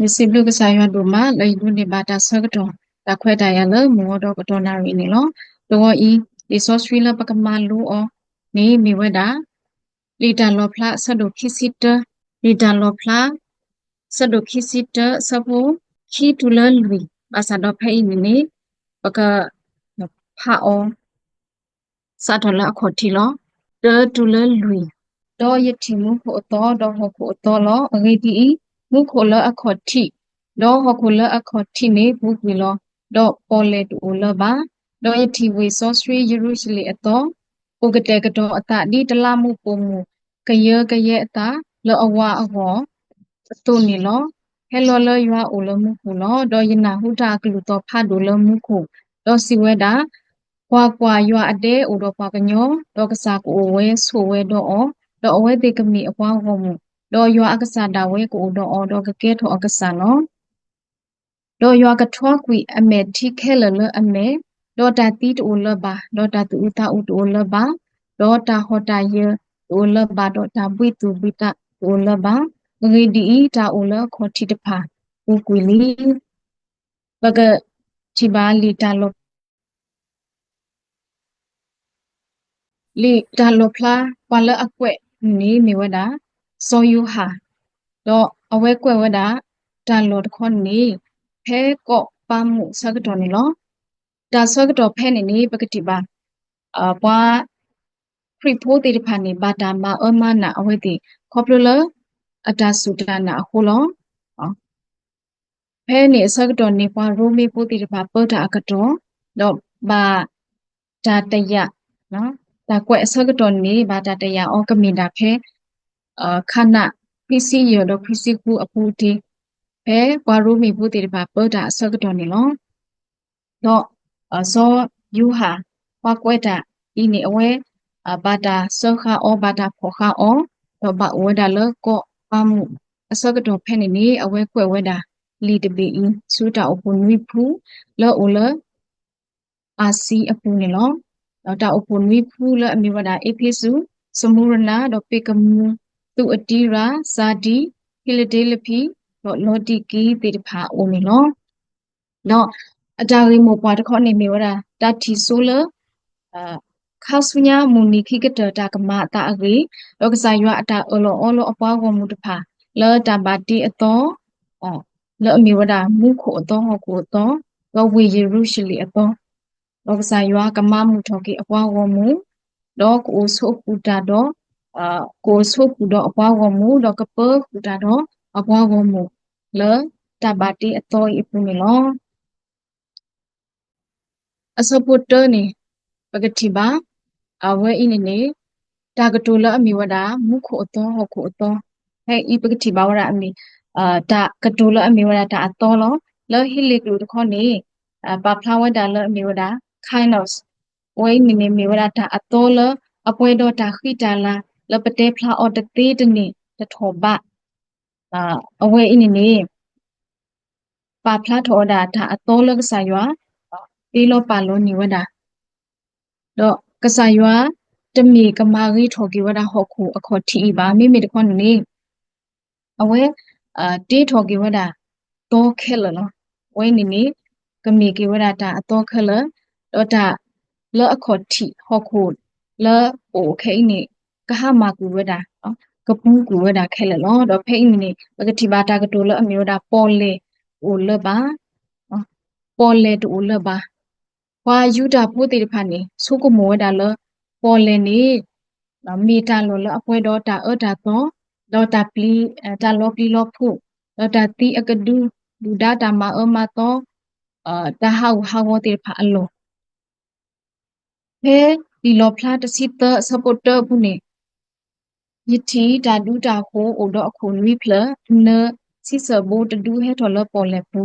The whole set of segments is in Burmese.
misi blu ka saywa do ma le yu ni ba ta sa ka to ta khwe ta ya le mo do ka to na ri ni lo to i i so sri la pa ka ma lu o ni mi we da li ta lo phla sa do khi sit ta li ta lo phla sa do khi sit ta sa bu khi tu le lui ba sa do phai ni ni pa ka pha o sa to la kho thi lo de tu le lui တော့ယတိမှုဖို့တော့တော့ဟဖို့တော့လောအဂေတီ မှုခိုလအခေါ်တိတော့ဟခိုလအခေါ်တိနေဘူးကွေလောတော့ပေါ်လေတူလပါတော့ယတိဝေဆောစရီယေရုရှလေအတော့ဥကတဲ့ကတော့အတဒီတလမှုပုံမူကရကရအတာလောအဝအဟောတုန်နီလောဟဲလောလောယွာအိုလမှုခုလောတော့ယနာဟုတာကလူတော့ဖတ်ဒိုလမှုခုတော့စီဝဲတာကွာကွာယွာအတဲအိုတော့ပွားကညောတော့ကစားကိုဝဲဆိုဝဲတော့တော့အဝဲတေကမီအပွားဟောမှု တော့ရွာအကစားတာဝဲကိုတော့အော်တော့ကကဲထောအကစားနော်တော့ရွာကထွားကွီအမေထိခဲလလအမေတော့တာတီတူလပါတော့တာတူတာဥတူလပါတော့တာဟောတာယတူလပါတော့တာဘွိတူဘိတာတူလပါငေဒီတာဥလခေါ်တိတဖာဥကွီလီဘကချိပါလီတာလောလီတာလောဖလာပလအကွက်နီမီဝဒါ စောယူဟာတော့အဝဲကွယ်ဝဒါတန်လို့တခွန်နီဖဲကော့ပမှုစကတော်နီလောဒါစကတော်ဖဲနေနီပကတိပါအပွားခရိဖိုးတေတဖာနေဘာတာမအမနာအဝဲတိခေါပလလအတာစုတနာဟိုလောဖဲနေစကတော်နေပွားရိုမီပိုတေတဖာပေတာအကတော်တော့ဘာတာတရနော်တာကွက်အစကတော်နေဘာတာတရအောကမင်တာဖဲ အခဏပစ္စည်းရတော့ပစ္စည်းကူအပူတီဘဲဘွာရူမီဘူးတေဘာပဒါအစကတော်နေလောတော့အစောယူဟာဘွာကွဲတာဒီနေအဝဲဘာတာဆောခါအောဘာတာဖောခါအောတော့ဘဝဒါလကောပမှုအစကတော်ဖဲနေနေအဝဲကွဲဝဲတာလီတပီစူတာအပူနွိဖူလောအိုလအာစီအပူနေလောတော့တာအပူနွိဖူလအမီဝဒါအေဖိစုစမူရနာတော့ပေကမူ သူအတီရာဇာဒီဟီလဒေလဖီတော့လော်တီကီတေတဖာအိုမီနော်နော်အတာရီမောပွားတခေါနေမီဝရာတတီဆိုလအာခါဆုညာမူနီခိကတတာကမတာအရီလောကစားရွာအတာအလောအလောအပွားဝမှုတဖာလောတဘာတီအတော်အော်လောအမီဝရာမူခိုအတော်ဟောကိုအတော်လောဝေယေရုရှလီအတော်လောကစားရွာကမမှုထော်ကီအပွားဝမှုတော့ကိုဆိုပူတာတော့ အာကိုဆုပူတော့အပွားဝမှုတော့ကပပူတာတော့အပွားဝမှုလေတဘာတီအတော်အပူနေလောအစပုတ္တနေပကတိပါအဝဲအင်းနေတာကတူလအမီဝဒမုခုအတော်ဟခုအတော်ဟဲ့ဤပကတိပါဝရအမီအာတာကတူလအမီဝဒတာအတော်လောလောဟိလိကလူတခေါနေအပဖလာဝဒလအမီဝဒ kind of ဝဲနေနေမီဝဒတာအတော်လအပွဲတော့တာခိတာလာ လပတေဖလာအော်တသေးတနေတထောဘအာအဝဲအင်းနေပါဖလာထောဒါတာအတော်လကဆာယွာဒီလောပါလောနေဝဒါတော့ကဆာယွာတမီကမာရီထော်ကီဝဒါဟောခုအခေါ်တီပါမိမိတခွန်နေအဝဲအာတေးထော်ကီဝဒါတော့ခဲလနော်ဝဲနေနေကမီကီဝဒါတာအတော်ခဲလတော့တာလောအခေါ်တီဟောခုလောအိုခဲနေ ကဟမာကူဝဒနော်ကပူးကူဝဒခဲလလောတော့ဖိနေနေပကတိဘာတာကတိုလအမျိုးဒါပေါ်လေအိုလပါပေါ်လေတူလပါဝါယူတာဖို့တေတဖာနေဆုကမောဒါလပေါ်လေနေနော်မီတာလောလအပွဲတော့တာအတာတော့တော့တာပလီတာလောပလီလောဖို့တော့တာတီအကဒူဒူဒါတာမအမတော့အာတာဟောဟောတေဖာအလောဖဲဒီလောဖလာတစီတစပိုတာဘူးနေ ယတိတာဒူတာကိုအိုတော့အခုနွိဖလနစီစဘောတဒူဟဲထော်လပေါ်လေပူ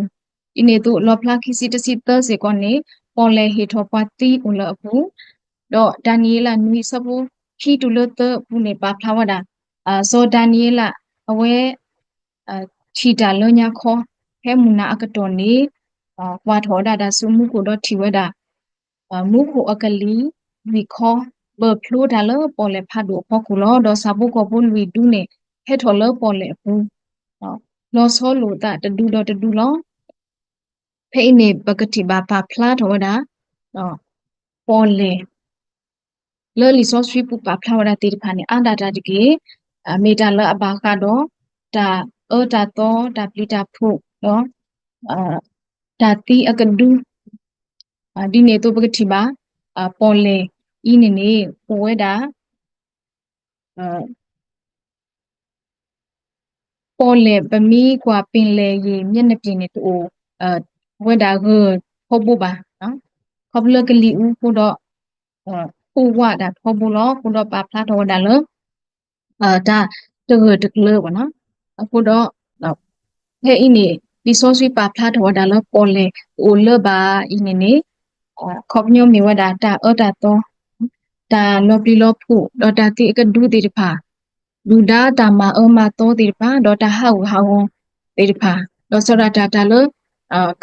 အင်းနေတို့လောဖလာခိစီတစီတစေကောနေပေါ်လေဟေထောပါတီအိုလအပူတော့ဒန်နီယလာနွိစဘောခီတူလတဘူးနေပါဖလာဝဒါအာဇောဒန်နီယလာအဝဲအာချီတာလောညာခေါ်ဟဲမူနာအကတော်နေအာကွာထောဒါဒါဆုမှုကိုတော့ထီဝဲဒါမူခုအကလီဝီခေါ် ဘဖလိုဒါလပေါ်လေဖတ်တို့ဖောက်ကူလောတော့စာပုကပုန်ဝီဒူးနေဟဲထော်လပေါ်လေဘူးနော်လောစောလိုတာတဒူတော့တဒူလောဖိနေပကတိဘာပါဖလာထောဒါနော်ပေါ်လေလောလီစောဆွေပူပါဖလာဝဒတိတဖာနေအန္တာတာတကေအမေတာလအဘာကတော့ဒါအော်တာတော့ဒါပလီတာဖုနော်အာဒါတိအကဒူဒီနေတော့ပကတိဘာအပေါ်လေ ဤနေနေပေါ်ဝဲတာအာပေါ်လေပမီကွာပင်လေရေမျက်နှာပြင်နေတူအဲဝဲတာကိုဖို့ဖို့ပါနော်ခေါပလကလီဦးဖို့တော့ဟိုဝါတာဖို့ဖို့လောဖို့တော့ပါဖလာတော့ဒါလောအဲဒါတကတကလောပါနော်အခုတော့ဟဲ့ဤနေဒီဆိုဆွေပါဖလာတော့ဒါလောပေါ်လေအိုလဘာဤနေနေခေါပညိုမီဝဒါတာအော်တာတော့ တာလောပလီလောဖို့တော့တာတိအကဒူတိတဖာလူဒါတာမအမတော့တိတဖာတော့တာဟောက်ဟောင်းတိတဖာတော့စရတာတာလော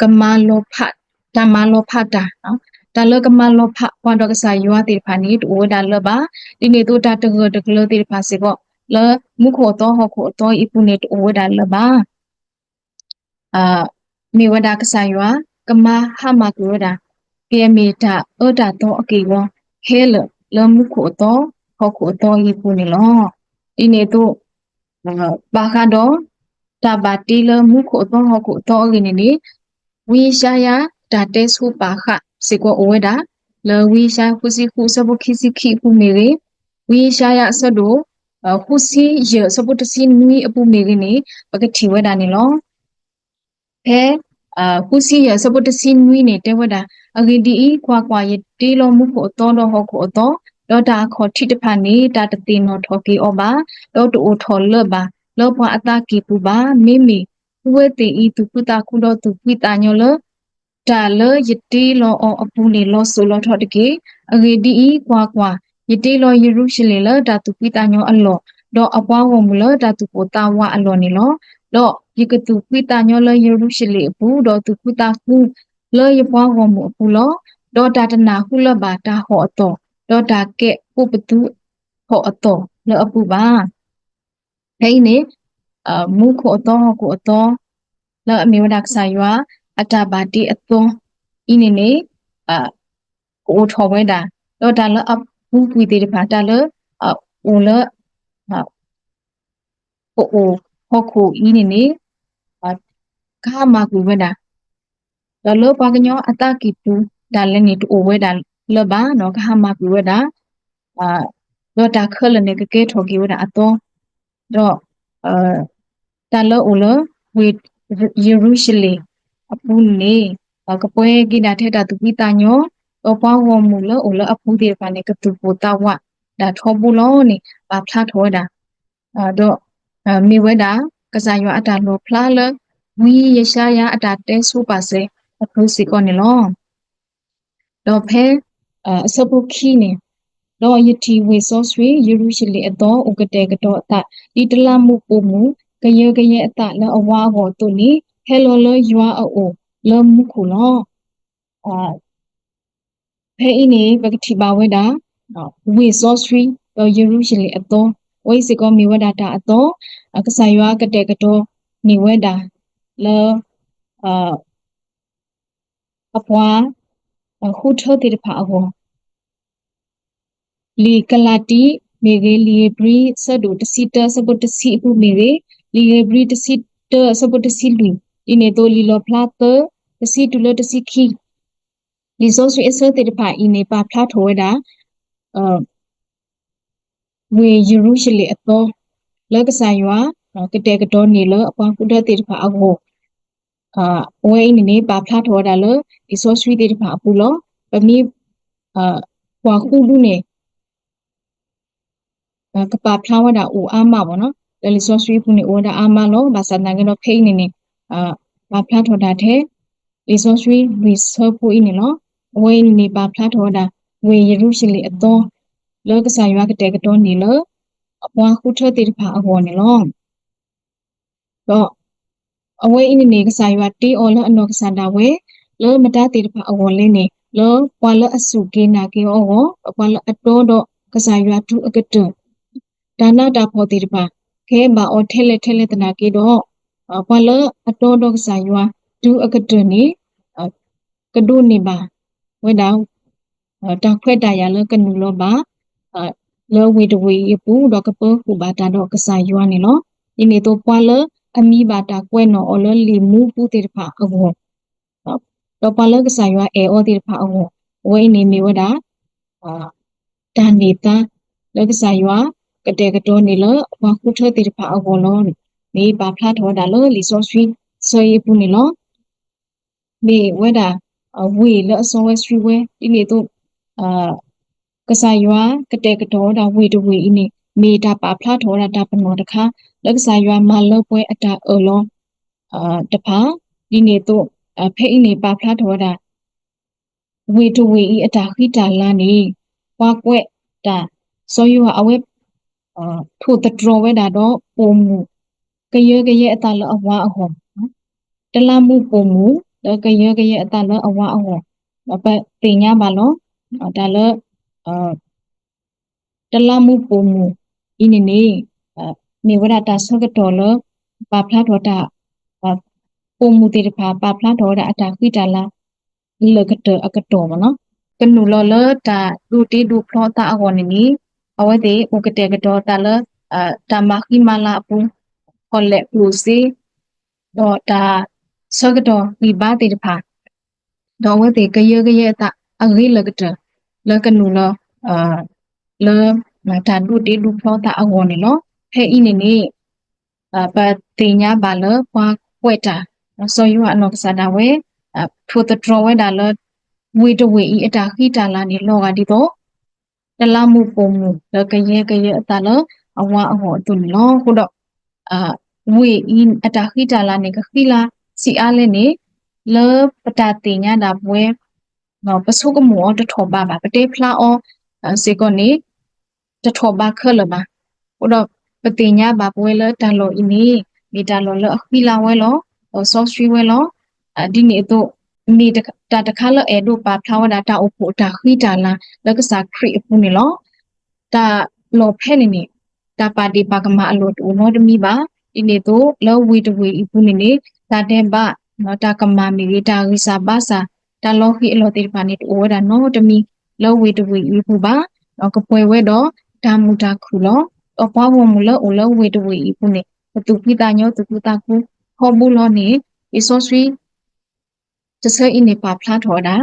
ကမလောဖတ်ဓမ္မလောဖတ်တာနော်ဒါလကမလောဖပွားတော့ကစားရွာတိဖာနီတူဒါလဘာဒီနေတူတာတကတကလတိဖာစေကောလမုခောတော့ဟခောတော့ဤပုနေတူဒါလဘာအာမေဝဒကစားရွာကမဟာမကူဒါကေမေတာအော်တာတော့အကေဝခဲလ လမုခောတော့ဟခောတော့ဤပုနေလောဒီနေတူဘာကတော့တဘာတီလမုခောတော့ဟခောတော့ဤနေနေဝီရှာယာဒါတဲဆူပါခစေကိုအဝဲတာလဝီရှာခုစီခုစဘခိစီခိပူမေရေဝီရှာယာဆဒိုခုစီရစပုတစီနွီအပူမေရေနေပကတိဝဲတာနေလောဖဲအာခုစီရစပုတစီနွီနေတဲဝဲတာအဂီဒီဤကွာကွာရ တေးလုံးမှုကိုအတော်တော့ဟုတ်ကိုအတော်ဒေါတာခေါ်ထိတဖာနေတာတတိနောထော်ကီဩဘာဒေါတူထော်လဘလောပွားအတာကီပူပါမိမိဝဲတေဤသူကုတာခုတော့သူပိတာညောလဒါလယတိလောအပူနေလောဆိုလောထော်တကေအဂေဒီဤကွာကွာယတိလောယေရုရှလေလဒါသူပိတာညောအလောတော့အပွားဝမူလဒါသူပိုတာဝအလောနေလောတော့ယကတူပိတာညောလယေရုရှလေအပူတော့သူကုတာခုလောယပွားဝမူအပူလော တော့တာတနာဟုလဘာတာဟောအတော်တော့တာကဲပုပတုဟောအတော်လောအပူပါဟိနေအမုခောတော့ကိုအတော်လောအမေဝဒကဆာယွာအတာဘာတိအသွန်းဤနေနေအကိုထော်ဝဲတာတော့ဒါလအပူပူတေတဖာဒါလအအိုလဟာအိုအိုဟောခုဤနေနေခါမကူဝဲတာဒါလောပါကညောအတကီပူ ဒါလည်းနေတူဝဲတာလဘာနော်ခါမကူဝဲတာအာတော့ဒါခလနေကကဲထော်ကီဝဲတာအတော့တော့အာဒါလောအိုလဝေယေရုရှလင်အပူနေကပွဲကိနာထက်တာသူပိတညောအပွားဝမူလအလအပူဒီဖာနေကတူပူတာဝဒါထောဘူးလောနေပါဖလားထောတာအတော့မိဝဲတာကစားရွာအတာလောဖလားလဝီရရှာရအတာတဲဆူပါစေအခုစီကောနေလော တော့ဖဲအစပုခီနေတော့ယတိဝေစောဆွေယေရုရှလင်အတော်ဥကတဲ့ကတော့အတဒီတလမှုပုံမူကရကရအတလအဝါဟောတုန်နီဟဲလိုလိုယွာအိုလောမှုခုလောအာဖဲအင်းနေပကတိပါဝဲတာဝေစောစရီတော့ယေရုရှလင်အတော်ဝိစေကောမီဝဒတာအတော်အကဆာယွာကတဲ့ကတော့နေဝဲတာလောအာအပွား ခုထောတိတဖာအဟောလီကလာတီမေဂေလီဘရီဆဒူတစီတဆပုတစီပူမေဂေလီဘရီတစီတဆပုတစီလူဒီနေတိုလီလောဖလာတတစီတူလတစီခီလီဆိုဆွေအစတေတဖာအင်းနေပါဖလာထောဝဲတာအဝေယေရုရှလေအတော်လက်ကဆိုင်ရွာကတဲ့ကတော့နေလအပွားကုဒတေတဖာအကို အာဝဲနေနေပါဖလာထောတာလဒီဆိုဆွေတေတဖာအပူလောပမီအာကွာခုလူနေကပါဖလာဝတာဦးအာမပေါ့နော်တယ်လီဆိုဆွေဖူနေဦးတာအာမလောဘာစနာကတော့ဖိနေနေအာဘာဖလာထောတာတဲ့ resource reserve ကိုင်းနော်ဝေနေပါဖလာထောတာဝေရရုရှိလေအတော်လောကစားရွာကတဲ့ကတော့နေလောအပွားခုထတဲ့ဖာအဟောနေလောတော့ အဝေးအင်းနေကစားရွာတီအော်လအနောကစားတာဝေလောမတတဲ့ဖာအဟောလေးနေလောပွာလအစုကေနာကေအောပွာလအတော်တော့ကစားရွာတူအကတဒါနာတာဖော်တဲ့ဖာခဲမအော်ထဲလက်ထဲလက်တနာကေတော့ပွာလအတော်တော့ကစားရွာဒူအကတွနေကဒုနေပါဝဲတောင်တောက်ခွဲ့တရလကနူလောပါလောဝေတဝေပူတော့ကပခုပါတာတော့ကစားရွာနေလောဒီနေတော့ပွာလ အမီပါတာကွဲ့နော်အလလီမူပူတေတဖာအဝတော့ပွာလကစားရွာအေအောတေတဖာအဝဝဲနေမီဝဒါအာတာနေတာလောကစားရွာကတဲ့ကတော့နေလဘာခုထတေတဖာအဝလောနေပါဖလားထောဒါလောလီဆိုဆွီဆွေပူနေလောနေဝဲတာဝေလအစောဝဲဆွီဝဲဒီနေတော့အာကစားရွာကတဲ့ကတော့ဒါဝေတဝေအင်းနေမေတာပါဖလားထောဒါတာပနောတခါ လက်ကစားရွာမလောပွဲအတာအလောအာတဖာဒီနေတော့ဖဲအင်းနေပါဖလားထောဒါဝေတဝေဤအတာခိတာလာနေပွားကွက်တာစောရွာအဝဲအာထိုတတော်ဝဲတာတော့ပုံမူကရကရအတာလအဝါအဟောတလမှုပုံမူကရကရအတာလအဝါအဟောဘပတင်ညာပါလောဒါလအာတလမှုပုံမူဤနေနေ နေဝရတာဆောကတော်လပါဖလာတော်တာပုံမူတေတဖာပါဖလာတော်တာအတာခိတလာလကတအကတော်မနော်ကနူလောလတာဒူတီဒူဖလောတာအဝနေနီအဝတိဥကတေကတော်တာလအာတမခိမလာပူခေါ်လက်ပလူစီတော့တာဆောကတော်ဒီပါတေတဖာတော့ဝတိကရကရတာအဂိလကတလကနူလောအာလောတာဒူတီဒူဖလောတာအဝနေလော ဖဲဤနေနေအပတိညာဘာလပွားကွက်တာဆိုယူအနောကစားတာဝဲထိုတတော်ဝဲတာလဝေတဝေဤအတာခိတာလာနေလောကဒီတော့တလမှုပုံမှုလကရဲကရဲအတာလအဝအဟောတုလောခုတော့အာဝေဤအတာခိတာလာနေကခိလာစီအားလဲနေလပတာတိညာတာပွဲနော်ပစုကမောတထောပါပါပတေဖလာအောစေကောနေတထောပါခလပါခုတော့ ပတိညာဘာပွဲလတန်လို့ဤနေမီတာလောလအခီလာဝဲလောဆော့စထရီဝဲလောအဒီနေတော့မီတာတခါလအဲဒိုပါဖလာဝဒါတာအဖို့တာခီတာလာလကစားခရီအဖူနေလောတာလောဖဲနေနေတာပါဒီပါကမအလို့တူနောတမီပါဒီနေတော့လောဝီတဝီအဖူနေနေတာတဲ့ပါနော်တာကမမီတာဝီစာပါစာတာလောခီအလို့တေပါနေတူဝဒါနောတမီလောဝီတဝီအဖူပါနော်ကပွဲဝဲတော့ဒါမူတာခုလော အပွားဝမူလောအလောဝေတဝေဤပုနေတူပိတာညောတူပူတာခုဟောဘူးလောနေအစောဆွေတဆအင်းနေပါဖလားထော်တာ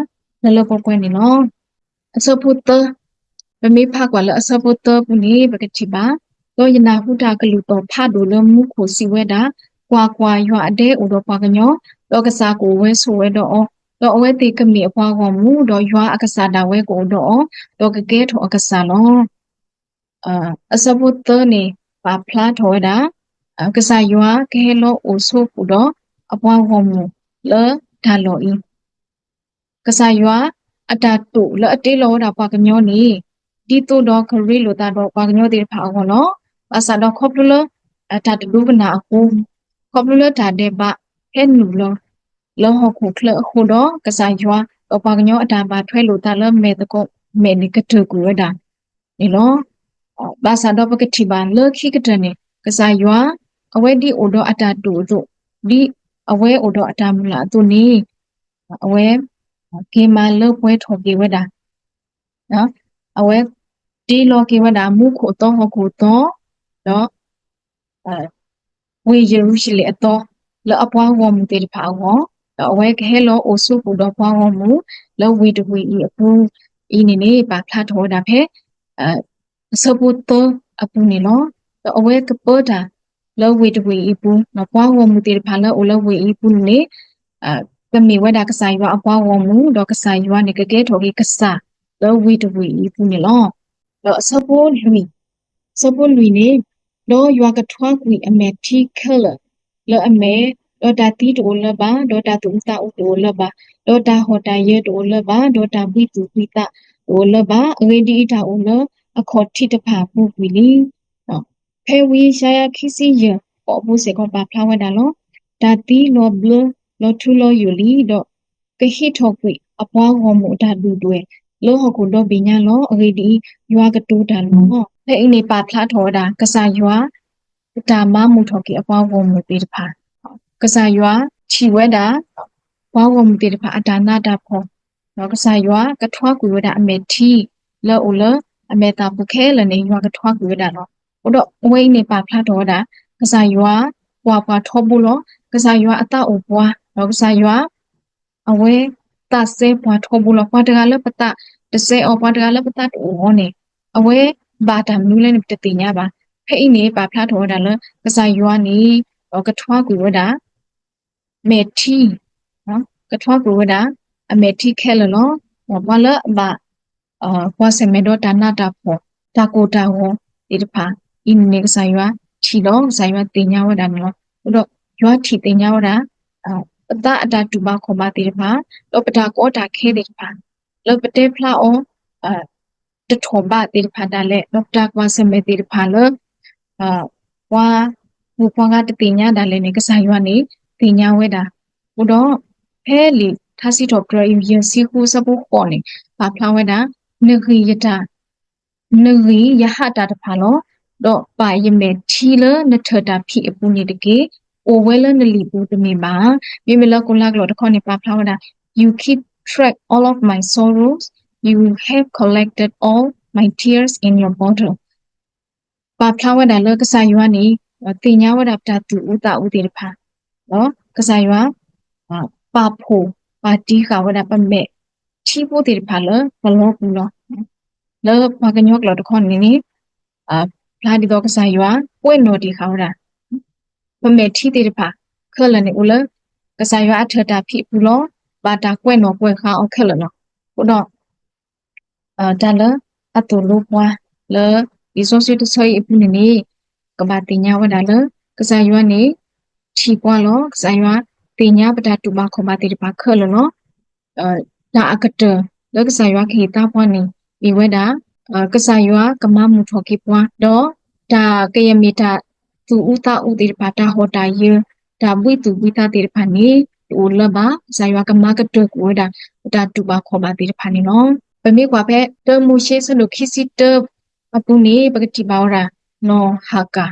လလပပွင့်နေလောအစောဖုတမမေဖကွာလအစောဖုတပုနေပကတိပါတော့ယနာဟုတာကလူတော်ဖဒိုလမှုခိုစီဝဲတာကွာကွာရွာအတဲဥတော်ပွားကညောတော့ကစားကိုဝဲဆိုဝဲတော့တော့အဝဲတေကမီအပွားကောမူတော့ရွာအကစားတာဝဲကိုတော့တော့ကကဲထောအကစားလော အာအစဘုတနေပါဖလာထောဒါကစားယွာကဲလောအိုဆိုပူတော့အပွားဝမူလေဒါလောဤကစားယွာအတာတုလအတေလောဒါပါကညောနေဒီတုတော့ခရီလိုတာတော့ပါကညောတေဖာအောနော်အစာတော့ခေါပလအတာတူကနာအခုခေါပလဒါတဲ့ပါဟဲနူလောလောဟခုခလခုတော့ကစားယွာတော့ပါကညောအတာပါထွဲလိုတာလမဲတကောမဲနိကတကူရတာနေလော ဘာသာတော့ပကတိ ban le khi ka tane ka sa ywa awe di odo ata tu tu di awe odo ata mula tu ni awe ke ma le pwe tho ke weda no awe di lo ke weda mu kho to ho kho to no we yeru shi le ato le apwa wo mu te pha wo awe ke lo o su pu do pwa wo mu le we de we i apu i ni ne ba pha tho da phe စပုတ္တအပူနေလောအဝဲကပတာလောဝေတဝေအပူနပွားဝမှုတေဖာလောအလဝေအပူနေအကမေဝဒကဆိုင်ဝအပွားဝမှုတော့ကဆိုင်ဝနေကကဲထော်ကြီးကဆာလောဝေတဝေအပူနေလောလောစပုလူစပုလူနေလောယွာကထွားကွီအမေထီခလလောအမေဒေါ်တာတီတိုလဘာဒေါ်တာတူတာဥတိုလဘာဒေါ်တာဟောတာယေတိုလဘာဒေါ်တာဘီတူပီတာတိုလဘာရေဒီတာဥလော အခေါ်ထိတဖာပူပီလီနော်ဖဲဝီရှာယာခီစီယပေါ်ဘူးစေကောပါဖလာဝဲတာလောဒါတီလောဘလလောထူလောယူလီတော့ကဟိထောကွိအပွားဝမှုဒါဒူတွေလောဟကုတော့ဘိညာလောအဂေဒီယွာကတူတာလောဟောဖဲအင်းနေပါဖလာထောတာကစားယွာတာမမှုထောကိအပွားဝမှုပေတဖာကစားရွာချီဝဲတာဘွားဝမှုတေတဖာအဒါနာတာဖောနော်ကစားရွာကထွားကူဝဲတာအမေထီလောအိုလ အမေတာပုခဲလနေရွာကထွားကူဝဲတာနော်ဘတော့ဝိနေပါဖလာတော့တာကစားရွာပွားပွားထောဘူးလောကစားရွာအတအိုပွားနော်ကစားရွာအဝဲတဆေပွားထောဘူးလောပွားတကလည်းပတတဆေအောပွားတကလည်းပတတူဟောနေအဝဲဘာတမ်နူးလည်းတတိညာပါဖဲ့အိနေပါဖလာတော့တာလကစားရွာနေကထွားကူဝဲတာမေထီနော်ကထွားကူဝဲတာအမေထီခဲလနော်ဘာလဘာ အာဘွားစမေတော့တာနာတာဖို့တာကိုတာဟောဒီတဖာအင်းနေကစားရွာချီတော့ဆိုင်ရွာတင်ညာဝတာနော်အဲ့တော့ရွာချီတင်ညာဝတာအအတအတာတူပါခေါ်ပါတိတဖာတော့ပတာကောတာခဲတိတဖာလောပတေဖလာအောအာတထောဘာတိတဖာဒါလေဒေါက်တာကွာစမေတိတဖာလောအာဝါဘူပွားကတတင်ညာဒါလေနေကစားရွာနေတင်ညာဝဲတာဟိုတော့ဖဲလီ นึกยตานึกยหาตาตะพาลอดอกปายเมทีเลนเถตาพิอปุนิตะเกโอเวลนลีปูตะเมบามิเมลกุลากลอตะคอนิปาพลาวดา you keep track all of my sorrows you have collected all my tears in your bottle ปาพลาวดาเลกสายวานีติญาวดาปตาตุอุตาอุติตะพาเนาะกสายวาปาโพปาติกาวดาปะเม ပါဖလာဝတာလောကစားယွာနေတင်ညာဝတာပတာတူဥတာဥတေတဖာနော်ကစားယွာပါဖို့ပါတီခါဝတာပမဲ့ချီဖို့တေတဖာလောဘလောကူလောလောဘာကညောကလောတခေါနေနေအာဖလာဒီတော့ကစားရွာပွင့်တော်ဒီခေါတာပမေထီတေတဖာခလနေဦးလကစားရွာအထတာဖိဘူးလောဘာတာကွဲ့နော်ကွဲ့ခါအောင်ခက်လနော်ဘုတော့အာတလအတူလို့ပွားလေဒီဆိုစီတဆွေအပူနေနေကဘာတင်ညာဝဒါလကစားရွာနေချီပွားလောကစားရွာတင်ညာပတာတူမခေါ်မတေတဖာခက်လနော်အာ ဒါအကတလကစားရွာခေတာပွားနေဒီဝဲတာကဆာယွာကမမှုထော်ကိပွားတော့ဒါကယမီတာသူဥတာဥတိပါတာဟောတာယေဒါဘွိသူဘွိတာတိဖာနေတူလဘာဇာယွာကမကတုကိုဒါဒါတူပါခေါ်ပါတိဖာနေနော်ပမေကွာဖဲတမှုရှိစနုခိစီတအပူနေပကတိပါဝရာနော်ဟာကာ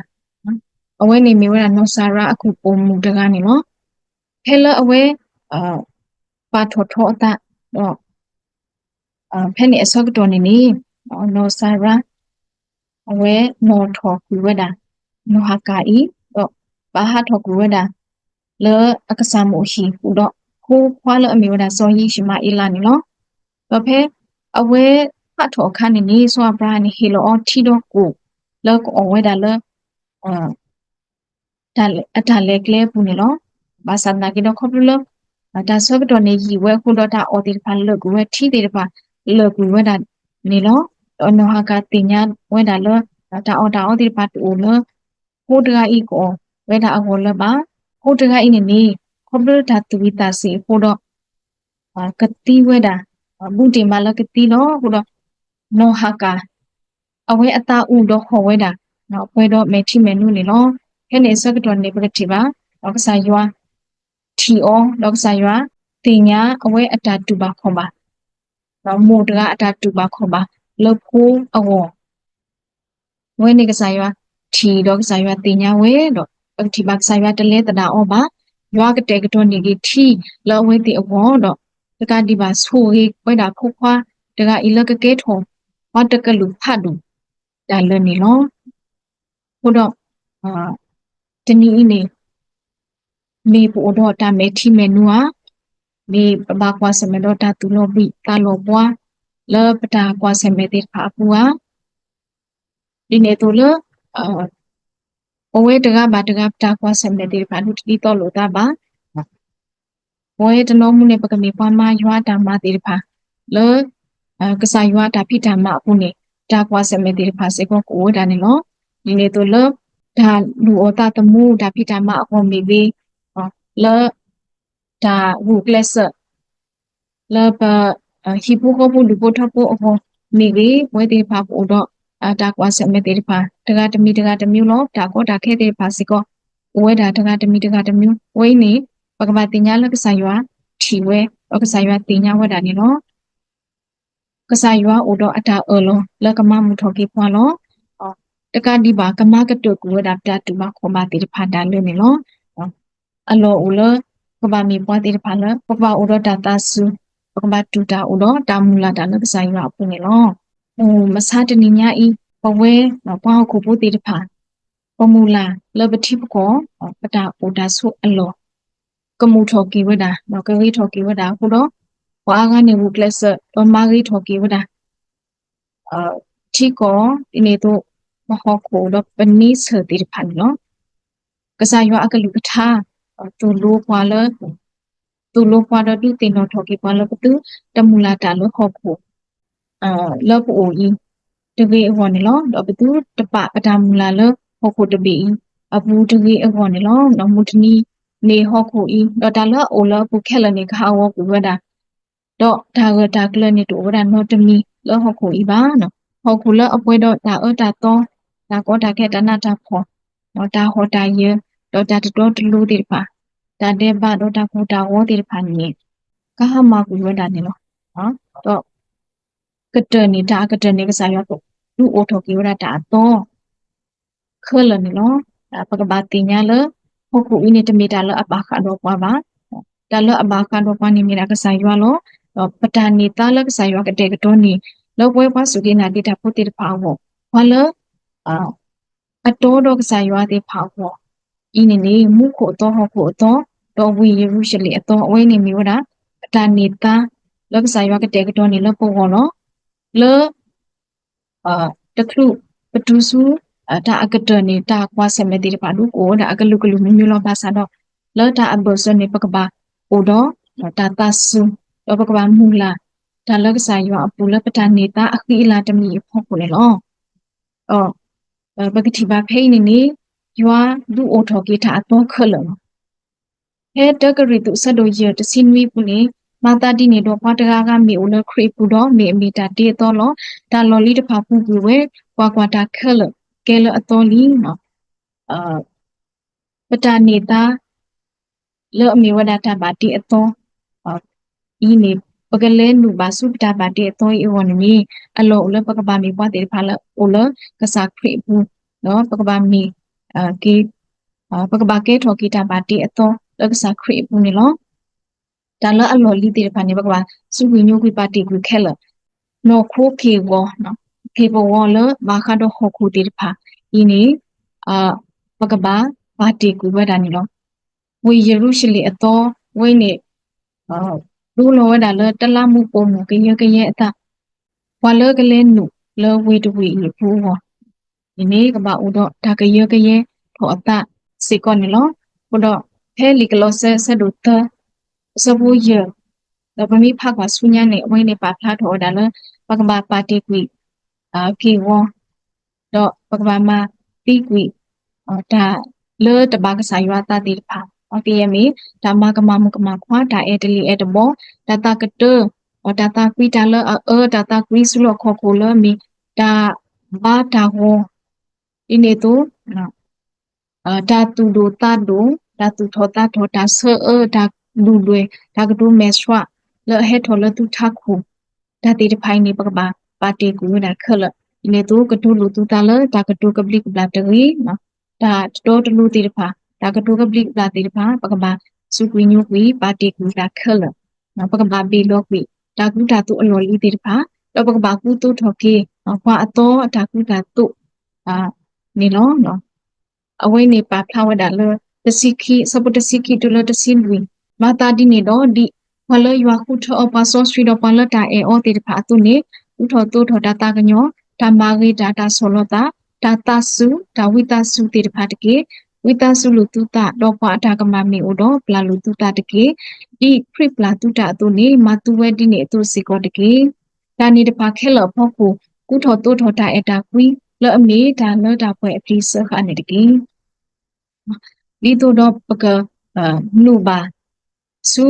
အဝဲနေမီဝရာနော်ဆာရာအခုပုံမူတကနေနော်ခဲလအဝဲအာပါထောထောအတ တော့အာဖဲနေအစောကတော်နေနေနော်ဆာရာအဝဲနော်ထောကူဝဒနော်ဟာကာဤတော့ဘာဟာထောကူဝဒလေအကဆာမိုရှိဟူတော့ခိုးခွာလအမီဝဒစောကြီးရှိမအီလာနီနော်တော့ဖဲအဝဲဖတ်ထောခန်းနေနေဆိုအပရာနေဟီလောအထီတော့ကိုလောကောဝဲဒါလေအာဒါအတာလေကလေပူနေလောဘာသနာကိတော့ခေါပလော ဒါဆော့ကတော့နေရီဝဲခုတော့တာအော်ဒီဖာလောကူဝဲထီတေတဖာလောကူဝဲဒါနေလောအနဟာကတင်ညာဝဲတာလောတာအော်တာအော်ဒီပါတူလောဟိုတကဤကိုဝဲတာအကောလပါဟိုတကဤနေနေခေါပလတာတူဝီတာစီဟိုတော့ကတိဝဲတာဘူတင်မလကတိလောဟိုတော့နောဟာကအဝဲအတာဥတော့ခေါ်ဝဲတာနော်ဖွဲတော့မေချီမနုနေလောခဲနေစကတော့နေပကတိပါတော့ကစားယွာ ထီအောတော့ကစားယွာတင်ညာအဝဲအတာတူပါခေါ်ပါတော့မိုတကအတာတူပါခေါ်ပါလဖိုးအဝေါ်ဝဲနေကစားရွာထီတော့ကစားရွာတင်ညာဝဲတော့ပတိပါကစားရွာတလဲတနာအောပါရွာကတဲ့ကတော့နေကြီးထီလောဝဲတိအဝေါ်တော့တကဒီပါဆိုဟေးဝဲတာဖိုးခွာတကအီလကကဲထုံဝတ်တကလူဖတ်လူဒါလည်းနေလောဟိုတော့အာတနည်းနေ မေပိုတော့တာမေထီမေနူဟာမေဘာကွာစမေတော့တာတူလို့ပြီတာလို့ပွားလပတာကွာစမေတိဖာပူဟာဒီနေတူလအဝဲတကဘာတကပတာကွာစမေတိဖာလူတီတော့လို့တာပါဝဲတလုံးမှုနဲ့ပကမေပွားမရွာတာမတိဖာလောကစားရွာတာဖိတာမအခုနေတာကွာစမေတိဖာစေကောကိုဒါနေလို့ဒီနေတူလဒါလူအတာတမှုဒါဖိတာမအကုန်မီပြီး လောဒါဝူကလစ်လောပါဟိပုကိုပုလူပုထပုအဖောမိကေဝဲတေဖာပိုတော့အတာကွာစမေတေဖာတကတမီတကတမျိုးလောဒါကောဒါခဲတေဖာစီကောဝဲဒါတကတမီတကတမျိုးဝဲနေပကပတင်ညာလကဆာယွာချီဝဲပကဆာယွာတင်ညာဝဲဒါနေလောကဆာယွာအိုတော့အတာအော်လောလကမမှုထော်ကေဖွာလောတကဒီပါကမကတုကူဝဲဒါပြတူမခေါ်မတေဖာဒါလွနေလော အလောဦးလပကဘာမီပွားတိဖာလပကဘာဦးတော့တာတာစုပကဘာတူတာဦးတော့တာမူလာတာလကဆိုင်ရအပူနေလောဟိုမဆာတနီညာဤပဝဲပွားခုပူတိဖာပမူလာလပတိပကောပတာဦးတာဆုအလောကမှုထော်ကီဝဒါနော်ကဝေးထော်ကီဝဒါဟိုတော့ဝါကနေဘူးကလစတော့မာဂီထော်ကီဝဒါအာတီကောဒီနေတော့မဟုတ်ကိုတော့ပနိစတိဖာနော်ကစားရအကလူကထား သူလိုပွာလသူလိုပွာတော့ဒီတင်တော့ထော်ကီပွာလပတူတမူလာတာလို့ဟောဖို့အာလောပအိုဤတကေအဝနေလောတော့ဘသူတပပဒမူလာလို့ဟောဖို့တပီအဘူးတကေအဝနေလောနော်မူတနီနေဟောခုဤတော့ဒါလအိုလပုခဲလနေခါဝကူဝဒါတော့ဒါကဒါကလနေတူဝဒါနော်တမီလောဟောခုဤပါနော်ဟောခုလအပွဲတော့ဒါအတာတော့ဒါကောဒါခဲတနာတာဖောနော်ဒါဟောတာယေ တော့ဒါတော့တလူတိပါဒါတဲ့ဘာတော့ဒါခုတာဝေါ်တိဖာနေကဟမကူဝဒါနေလောနော်တော့ကတနေဒါကတနေကစားရတော့လူအိုထော်ကီဝဒါတာတော့ခလနေလောဒါပကဘာတင်ညာလောဟုတ်ကူအင်းတမီတာလအပါခါတော့ပွားပါတာလအပါခါတော့ပွားနေမိတာကစားရွာလို့ပတာနေတာလကစားရွာကတဲ့ကတော့နေလောက်ပွဲပွားစုကိနာတိတာဖို့တိတဖာဝဘာလအာအတော်တော့ကစားရွာတိဖာဝ ဤနေနေမှုခိုတော့ဟုတ်ခိုတော့တော့ဝီယေရုရှလေအတော်အဝိနေမျိုးတာပတာနေတာလကစားရွာကတဲ့ကတော့နေလောက်ပေါ်တော့လောအာတခုပတူစုဒါအကတနေတာကွာစမတိတပါလူကိုဒါအကလူကလူမျိုးမျိုးလောပါစားတော့လောတာအဘစနေပကပါအိုတော့တာတဆုတော့ပကပါမူလာဒါလကစားရွာအပူလပတာနေတာအခိလာတမီဖို့ကိုလေလောအော်ပကတိပါဖိနေနေ ရွာလူအိုထော်ကေတာအတော့ခလဟဲတကရီတုဆဒိုရတစင်ဝီပူနေမာတာဒီနေတော့ဘွားတကားကမေဦးလခရီပူတော့မေအမီတာတေတော့လောဒါလော်လီတဖာပူပူဝဲကွာကွာတာခလကဲလအတော်လီနော်အာပတာနေတာလောအမီဝဒတာပါတီအတော်ဤနေပကလဲနုပါစုပတာပါတီအတော်ဤဝနမီအလောလပကပါမီပွားတေဖာလအိုလကစားခရီဘူးနော်ပကပါမီ အာကေပကပါကေထော်ကီတာပါတီအတော်လကစားခရီဘူးနေလောဒါလအလောလီတေဖာနေပကပါစုဝီညိုကွီပါတီကွီခဲလနော်ခိုးခေဝနော်ဖေဘဝလဘာခဒဟခုတိဖာဤနေအာပကဘာဘာတီကူဝဒနီလောဝေယေရုရှလေအတော်ဝိနေအာလူလောဝဒလတလမှုပုံမကရကရအတာဝါလကလဲနုလောဝေတဝီဤဖူးဟော ဒီနေ့ကဘာဦးတော့ဒါကရကရထောအတစေကောနီလောဘတော့ဖဲလီကလောဆဲဆဒုတစဘူယဒါပမိဖကဆုညာနေအဝိနေပါဖလားထောဒါလပကဘာပါတီကွီအာဖီဝတော့ပကဘာမတီကွီဒါလေတဘာကဆာယဝတာတိဖာအပီယမီဓမ္မကမမကမခွာဒါအတလီအတမောဒါတာကတေော်ဒါတာကွီတာလအဲဒါတာကွီဆူလခေါ်ကိုလမီဒါဘာတာဟော ဒီနေတော့အာဒါတူဒိုတာဒိုဒါတူထောတာထောတာဆအဒါလူတွေဒါကတူမဲဆွာလဟက်ထောလတူထခုဒါတိတဖိုင်နေပကဘာပါတီကူဒါခလနေတူကတူလူတူတာလဒါကတူကပလိကဘလာတရီနော်ဒါတော်တလူတီတဖာဒါကတူကပလိကဘလာတီတဖာပကဘာစုကွီညိုကွီပါတီကူဒါခလနော်ပကဘာဘီလောကွီဒါကူဒါတူအလော်လီတီတဖာတော့ပကဘာကူတူထော်ကေနော်ခွာအတော်ဒါကူဒါတူအာ နေလောနော်အဝိနေပါဖလာဝဒါလတစီခီစပတစီခီတူလတစီလူမာတာဒီနေတော့ဒီဝလရွာခုထောပါဆောစထရီတော့ပလတာအေအောတေတဖာသူနေဥထောတူထောဒါတာကညောဓမ္မာဂေဒါတာဆောလတာဒါတာစုဒါဝိတစုတေတဖာတကေဝိတစုလူတုတတော့ပွားအထာကမမီအိုတော့ပလာလူတုတတကေဒီခရစ်ပလာတုတအတုနေမတုဝဲဒီနေအတုစီကောတကေဒါနေတဖာခဲလဖို့ကိုကုထောတိုထောတာအတာကွီ လောအမေဒါလောတာပွဲအပလီဆခအနေတကေဒီတို့တော့ပကနုပါစု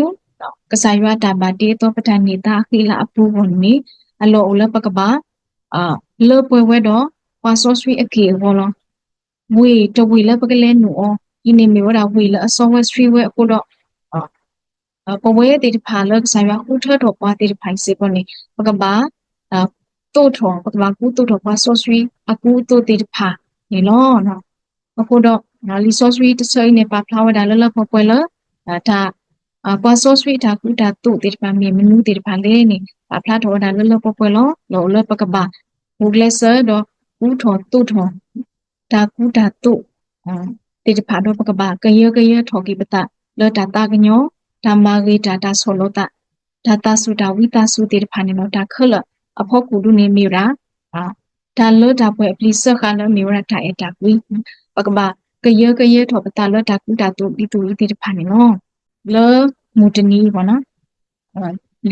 ကစားရတာပါတေတော့ပဋ္ဌာနေတာခိလာအပူဝန်မီအလောအလပကဘာအာလောပွဲဝဲတော့ပါဆော့ဆွီအကေဘောလောဝေတဝေလပကလဲနူအောဒီနေမေဝဒါဝေလအစောဝဲစထရီဝဲအခုတော့အာပဝဲတေတဖာလောကဆိုင်ရဟူထတော့ပါတေတဖိုင်စေကောနေပကဘာ အာတိုးထောပကဘာကူတိုးထောပါဆော့ဆွီအခုတိုးတေတဖာနေလောနော်အခုတော့နော် resource ရီတဆိနေပါဖလာဝဒါလလပပွဲလဒါအပွား source ရီဒါကူဒါတုတေပါမီမနူတေပါလေနေပါဖလာထောဒါလလပပွဲလောလောလပကဘာဘူဂလက်ဆာတော့ဦးထောတုထောဒါကူဒါတုတေတဖာတော့ပကဘာကရကရထောကိပတလောဒါတာကညောဓမ္မာဂေဒါတာဆောလောတာဒါတာစုဒါဝိတာစုတေတဖာနေတော့ဒါခလ အဖို့ကူလူနေမီရာအာဒါလောဒါပွဲပလီဆခါလမီရာတာအတာကွီပကဘာကရကရထောပတာလောဒါကူဒါတုဒီတူဒီတဖာနေနော်လောမူတနီဘောနော်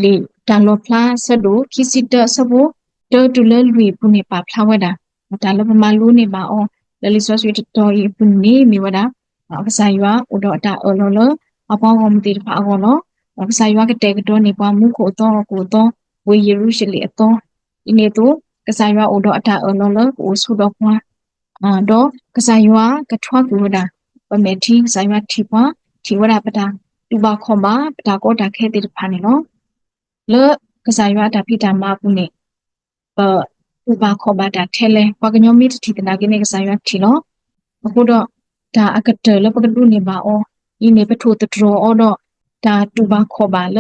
လေဒါလောဖလာဆဒိုခီစီတဆဘောတောတူလလွေပုနေပါဖလာဝဒါဒါလောပမာလူနေပါအောလလီဆွဆွေတော်ဤပုနေမီဝဒါအကစားရွာဥတော်အတာအလောလောအပေါင်းကမတိတဖာအောလောအကစားရွာကတဲ့ကတော့နေပွားမှုကိုတော့ကိုတော့ ဝေယရုရှိလေအတော့ဒီနေ့တော့ကစားရွာဥတော်အတာအလောလောကိုဆုတော့ပွားအာတော့ကစားရွာကထွားကူဒါပမေတီဆိုင်ရွာတီပွားတီဝရပတာတူပါခွန်ပါပတာကောတာခဲတိတဖာနေနော်လောကစားရွာတာဖိတာမပုနေပဥပါခောဘာတာထဲလဲပကညောမီတီတနာကိနေကစားရွာတီနော်အခုတော့ဒါအကတလပကဒုနေပါအောဤနေပထုတဒရောအောတော့ဒါတူပါခောဘာလ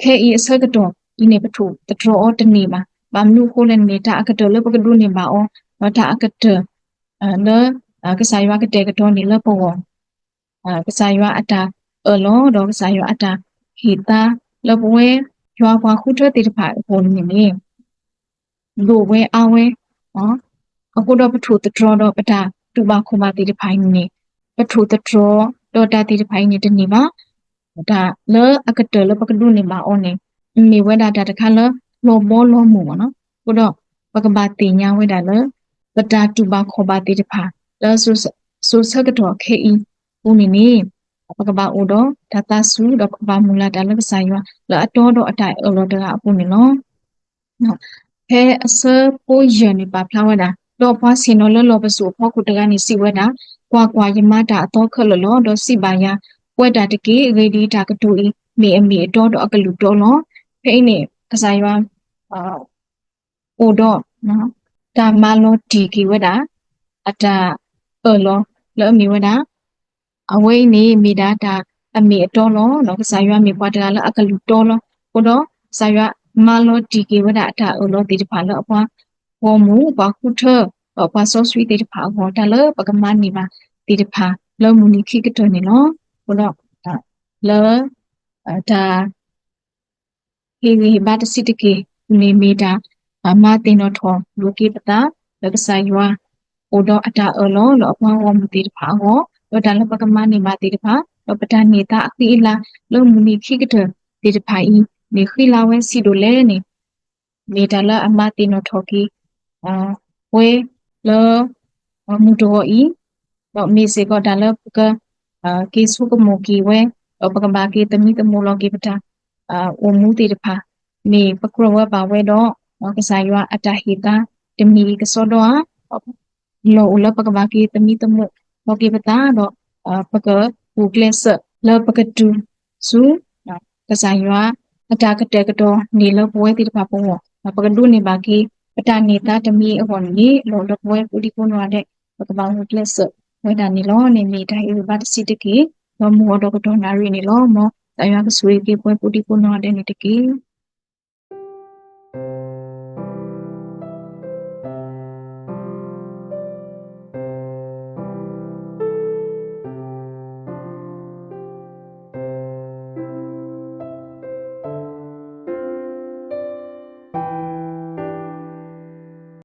ခဲဤအစကတော့ ဤနေပထုတဒရောအောတနေပါဘာမနုခိုလနေတာအကတလပကဒုနေပါအောဒါအကတအဲလကစားရွာကတဲ့ကတော့နေလပေါ်အဲကစားရွာအတာအလောတော့ကစားရွာအတာဟီတာလပွဲရွာပွားခုထတဲ့တဖာပေါ်နေနေလိုဝဲအဝဲနော်အခုတော့ပထုတဒရောတော့ပတာတူပါခုမတိတဖိုင်နေပထုတဒရောတော့တာတိတဖိုင်နေတနေပါဒါလောအကတလပကဒုနေပါအောနေ မေဝဒတာတခါလောလောဘောလောမှုပေါ့နော်ခုတော့ပကဘာတိညာဝဲတာလောပတာတူပါခောပါတိတဖာလောဆုဆုဆကတော့ခေဤဦးနေနေပကဘာဥတော့ဒါတာစုတော့ပကဘာမူလာတာလည်းဆိုင်ရွာလောအတော်တော့အတိုင်အလောတကအပူနေနော်နော်ဖဲအစပိုးရနေပါဖလာဝတာတော့ဘွားစင်တော့လောလောပစုဖောက်ခုတကနေစီဝဲတာကွာကွာယမတာအတော့ခလလောတော့စီပါယာဝဲတာတကေရေဒီတာကတူဤမေအမေအတော့တော့အကလူတော့လော ဖိနေကစားရွာအာအိုတော့နော်ဒါမလောဒီကီဝဲတာအတာအော်လောလောအမေဝဲတာအဝိနေမိတာတာအမေအတော်လောနော်ကစားရွာမေပွားတလာအကလူတော်လောကိုတော့စားရွာမလောဒီကီဝဲတာအတာအော်လောဒီတဖာလောအပွားဟောမူဘာခုထဘာဆောဆွီတေတဖာဟောတလပကမနီပါတေတဖာလောမူနီခိကတနေနော်ဘုတော့လောဒါ ဟေဟေဘာတစီတကေနေမီတာအမတင်တော့ထောလူကေပတာလကဆိုင်ယွာအိုတော့အတာအလောလောအပွားဟောမူတေတဖာဟောလောဒါလပကမနီပါတေတဖာလောပတာနေတာအခိလာလောမူနီခိကတတေတဖာဤနေခိလာဝဲစီတို့လဲနေနေတာလအမတင်တော့ထောကီအာဝဲလောမူတော်ဤတော့မေစေကဒါလပကအာကေဆုကမိုကီဝဲပကဘာကေတမီတမိုလောကေပတာ အာဝမူတေတဖာနေပကရဝပါဝဲတော့ကစားရွာအတဟိတာတမီကစောတော့လောလပကဘာကေတမီတမိုလောကေပတာတော့ပကပူကလစလောပကတူစုကစားရွာအတကတဲ့ကတော့နေလောပွဲတေတဖာပေါ်ပကဒုနေပါကေပတာနေတာတမီအပေါ်နေလောလပွဲပူဒီကုနဝတဲ့ပကဘာဟုကလစဝဲတာနေလောနေမိတိုင်းဘတ်စီတကေမမောတော့ကတော့နာရီနေလောမော တရွာကဆွေကေပွဲပူဒီကုနဝတဲ့နေတကေ